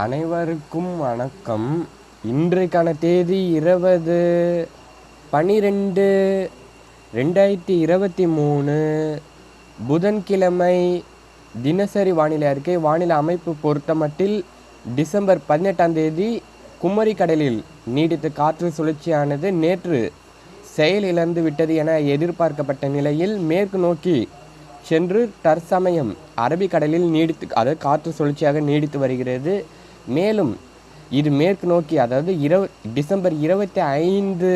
அனைவருக்கும் வணக்கம். இன்றைக்கான தேதி இருபது பனிரெண்டு ரெண்டாயிரத்தி இருபத்தி மூணு. புதன்கிழமை தினசரி வானிலை அறிக்கை. வானிலை அமைப்பு பொறுத்தமட்டில் டிசம்பர் பதினெட்டாம் தேதி குமரி கடலில் நீடித்த காற்று சுழற்சியானது நேற்று செயலிழந்து விட்டது என எதிர்பார்க்கப்பட்ட நிலையில் மேற்கு நோக்கி சென்று தற்சமயம் அரபிக்கடலில் நீடித்து அதாவது காற்று சுழற்சியாக நீடித்து வருகிறது. மேலும் இது மேற்கு நோக்கி அதாவது இரவு டிசம்பர் இருபத்தி ஐந்து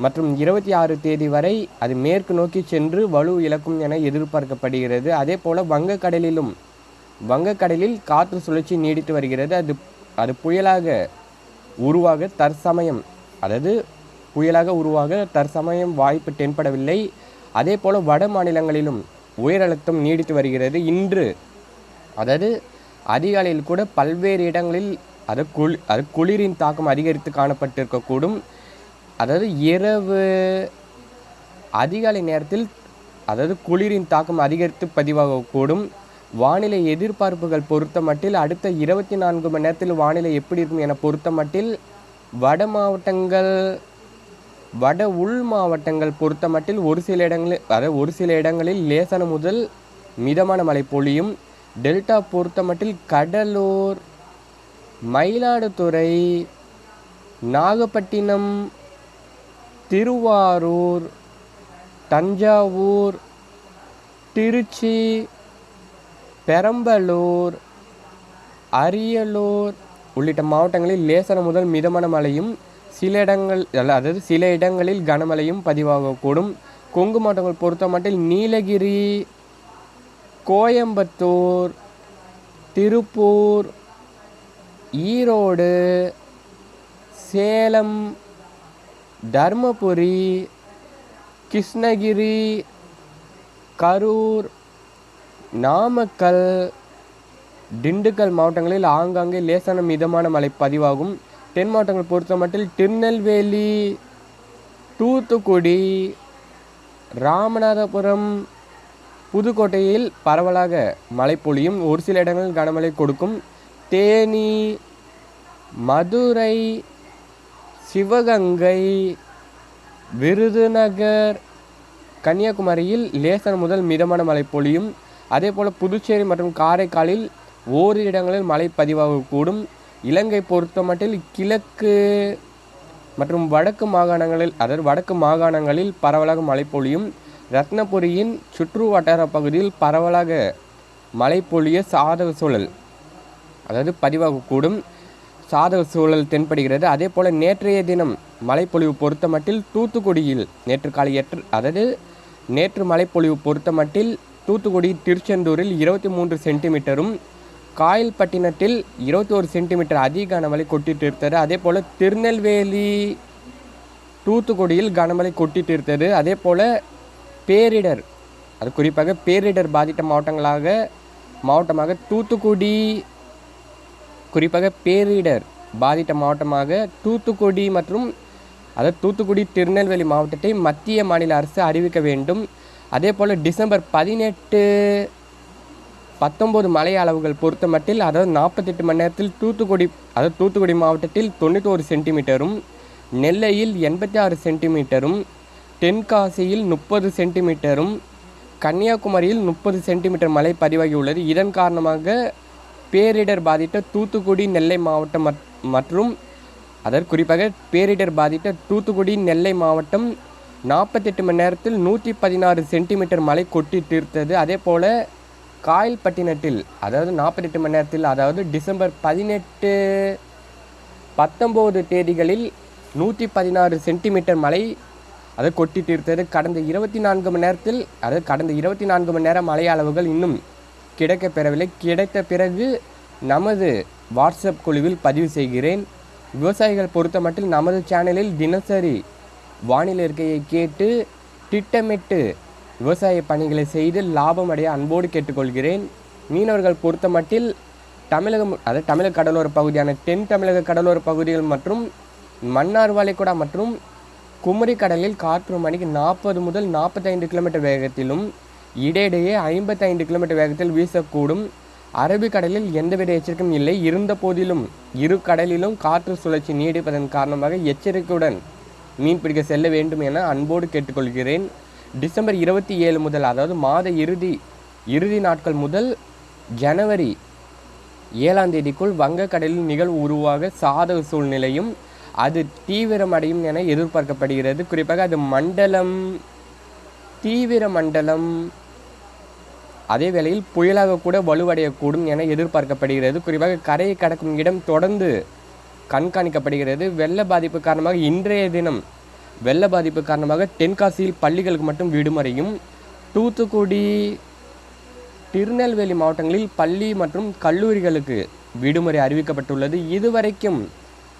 மற்றும் இருபத்தி ஆறு தேதி வரை அது மேற்கு நோக்கி சென்று வலு இழக்கும் என எதிர்பார்க்கப்படுகிறது. அதே போல் வங்கக்கடலிலும் வங்கக்கடலில் காற்று சுழற்சி நீடித்து வருகிறது. அது அது புயலாக உருவாக தற்சமயம் அதாவது புயலாக உருவாக தற்சமயம் வாய்ப்பு தென்படவில்லை. அதே போல் வட மாநிலங்களிலும் உயர் அழுத்தம் நீடித்து வருகிறது. இன்று அதாவது அதிகாலையில் கூட பல்வேறு இடங்களில் அது குளி அது குளிரின் தாக்கம் அதிகரித்து காணப்பட்டிருக்கக்கூடும். அதாவது இரவு அதிகாலை நேரத்தில் அதாவது குளிரின் தாக்கம் அதிகரித்து பதிவாகக்கூடும். வானிலை எதிர்பார்ப்புகள் பொறுத்த மட்டில் அடுத்த இருபத்தி நான்கு மணி நேரத்தில் வானிலை எப்படி இருக்கும் என பொறுத்த மட்டில் வட மாவட்டங்கள் வட உள் மாவட்டங்கள் பொறுத்த மட்டில் ஒரு சில இடங்களில் அதாவது ஒரு சில இடங்களில் லேசான முதல் மிதமான மழை பொழியும். டெல்டா பொறுத்த மட்டில் கடலூர் மயிலாடுதுறை நாகப்பட்டினம் திருவாரூர் தஞ்சாவூர் திருச்சி பெரம்பலூர் அரியலூர் உள்ளிட்ட மாவட்டங்களில் லேசான முதல் மிதமான மழையும் சில இடங்கள் அல்ல, அதாவது சில இடங்களில் கனமழையும் பதிவாகக்கூடும். கொங்கு மாவட்டங்கள் பொறுத்த மட்டில் நீலகிரி கோயம்புத்தூர் திருப்பூர் ஈரோடு சேலம் தர்மபுரி கிருஷ்ணகிரி கரூர் நாமக்கல் திண்டுக்கல் மாவட்டங்களில் ஆங்காங்கே லேசான மிதமான மழை பதிவாகும். தென் மாவட்டங்கள் பொறுத்த மட்டில் திருநெல்வேலி தூத்துக்குடி ராமநாதபுரம் புதுக்கோட்டையில் பரவலாக மழை பொழியும். ஒரு சில இடங்களில் கனமழை கொடுக்கும். தேனி மதுரை சிவகங்கை விருதுநகர் கன்னியாகுமரியில் லேசன் முதல் மிதமான மழை பொழியும். அதே போல் புதுச்சேரி மற்றும் காரைக்காலில் ஓரிரு இடங்களில் மழை பதிவாகக்கூடும் இலங்கை பொறுத்தமட்டில் கிழக்கு மற்றும் வடக்கு மாகாணங்களில் அதாவது வடக்கு மாகாணங்களில் பரவலாக மழை பொழியும். ரத்னபுரியின் சுற்று வட்டார பகுதியில் பரவலாக மழை பொழிய சாதக சூழல் அதாவது பதிவாகக்கூடும் சாதக சூழல் தென்படுகிறது. அதே போல் நேற்றைய தினம் மழைப்பொழிவு பொறுத்த மட்டில் தூத்துக்குடியில் நேற்று காலை எட்டு அதாவது நேற்று மழைப்பொழிவு பொறுத்த மட்டில் தூத்துக்குடி திருச்செந்தூரில் இருபத்தி மூன்று சென்டிமீட்டரும் காயல்பட்டினத்தில் இருபத்தி ஒரு சென்டிமீட்டர் அதிக கனமழை கொட்டிட்டு இருந்தது. அதே போல் திருநெல்வேலி தூத்துக்குடியில் கனமழை கொட்டிட்டு இருந்தது. அதே போல் பேரிடர். அது குறிப்பாக பேரிடர் பாதித்த மாவட்டங்களாக மாவட்டமாக தூத்துக்குடி குறிப்பாக பேரிடர் பாதித்த மாவட்டமாக தூத்துக்குடி மற்றும் அதாவது தூத்துக்குடி திருநெல்வேலி மாவட்டத்தை மத்திய மாநில அரசு அறிவிக்க வேண்டும். அதே போல் டிசம்பர் பதினெட்டு பத்தொம்போது மழை அளவுகள் பொறுத்த மட்டில் அதாவது நாற்பத்தெட்டு மணி நேரத்தில் தூத்துக்குடி அதாவது தூத்துக்குடி மாவட்டத்தில் தொண்ணூற்றோரு சென்டிமீட்டரும் நெல்லையில் எண்பத்தி ஆறு சென்டிமீட்டரும் தென்காசியில் முப்பது சென்டிமீட்டரும் கன்னியாகுமரியில் முப்பது சென்டிமீட்டர் மழை பதிவாகியுள்ளது. இதன் காரணமாக பேரிடர் பாதித்த தூத்துக்குடி நெல்லை மாவட்டம் மற்றும் அதற்கு குறிப்பாக பேரிடர் பாதித்த தூத்துக்குடி நெல்லை மாவட்டம் நாற்பத்தெட்டு மணி நேரத்தில் நூற்றி பதினாறு சென்டிமீட்டர் மழை கொட்டி தீர்த்தது. அதே போல் காயல்பட்டினத்தில் அதாவது நாற்பத்தெட்டு மணி நேரத்தில் அதாவது டிசம்பர் பதினெட்டு பத்தொம்போது தேதிகளில் நூற்றி பதினாறு சென்டிமீட்டர் மழை அதை கொட்டி தீர்த்தது. கடந்த இருபத்தி நான்கு மணி நேரத்தில் அதாவது கடந்த இருபத்தி நான்கு மணி நேரம் மழை அளவுகள் இன்னும் கிடைக்கப் பெறவில்லை. கிடைத்த பிறகு நமது வாட்ஸ்அப் குழுவில் பதிவு செய்கிறேன். விவசாயிகள் பொறுத்த மட்டில் நமது சேனலில் தினசரி வானிலை இருக்கையை கேட்டு திட்டமிட்டு விவசாய பணிகளை செய்து லாபம் அடைய அன்போடு கேட்டுக்கொள்கிறேன். மீனவர்கள் பொறுத்த மட்டில் தமிழகம் அதாவது தமிழக கடலோர பகுதியான தென் தமிழக கடலோர பகுதிகள் மற்றும் மன்னார் வளைகுடா மற்றும் குமரி கடலில் காற்று மணிக்கு நாற்பது முதல் நாற்பத்தைந்து கிலோமீட்டர் வேகத்திலும் இடையிடையே ஐம்பத்தைந்து கிலோமீட்டர் வேகத்தில் வீசக்கூடும். அரபிக்கடலில் எந்தவித எச்சரிக்கையும் இல்லை. இருந்த போதிலும் இரு கடலிலும் காற்று சுழற்சி நீடிப்பதன் காரணமாக எச்சரிக்கையுடன் மீன்பிடிக்க செல்ல வேண்டும் என அன்போடு கேட்டுக்கொள்கிறேன். டிசம்பர் இருபத்தி ஏழு முதல் அதாவது மாத இறுதி இறுதி நாட்கள் முதல் ஜனவரி ஏழாம் தேதிக்குள் வங்கக்கடலில் நிகழ்வு உருவாக சாதக சூழ்நிலையும் அது தீவிரமடையும் என எதிர்பார்க்கப்படுகிறது. குறிப்பாக அது மண்டலம் தீவிர மண்டலம் அதே வேளையில் புயலாக கூட வலுவடையக்கூடும் என எதிர்பார்க்கப்படுகிறது. குறிப்பாக கரையை கடக்கும் இடம் தொடர்ந்து கண்காணிக்கப்படுகிறது. வெள்ள பாதிப்பு காரணமாக இன்றைய தினம் வெள்ள பாதிப்பு காரணமாக தென்காசியில் பள்ளிகளுக்கு மட்டும் விடுமுறையும் தூத்துக்குடி திருநெல்வேலி மாவட்டங்களில் பள்ளி மற்றும் கல்லூரிகளுக்கு விடுமுறை அறிவிக்கப்பட்டுள்ளது. இதுவரைக்கும்